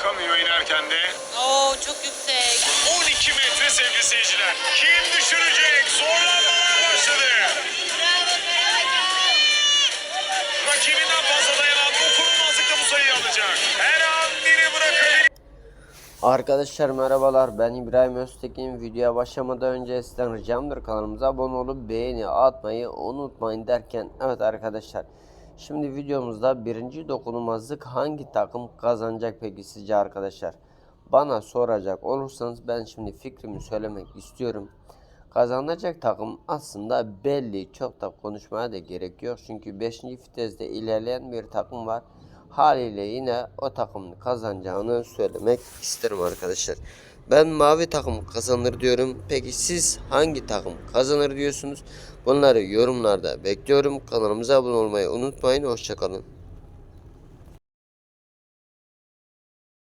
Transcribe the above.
düşerken de Oo çok yüksek. 12 metre sevgili seyirciler. Kim düşürecek? Zorlanmalar başladı. Rakibinden fazla dayanan dokunulmazlıkla bu sayıyı alacak. Her an biri bırakabilir. Arkadaşlar merhabalar ben İbrahim Öztekin videoya başlamadan önce sizden ricamdır kanalımıza abone olup beğeni atmayı unutmayın derken evet arkadaşlar şimdi videomuzda birinci dokunulmazlık hangi takım kazanacak peki sizce arkadaşlar? Bana soracak olursanız ben şimdi fikrimi söylemek istiyorum. Kazanacak takım aslında belli çok da konuşmaya da gerek yok. Çünkü 5. viteste ilerleyen bir takım var haliyle yine o takımın kazanacağını söylemek isterim arkadaşlar. Ben mavi takım kazanır diyorum. Peki siz hangi takım kazanır diyorsunuz? Bunları yorumlarda bekliyorum. Kanalımıza abone olmayı unutmayın. Hoşçakalın.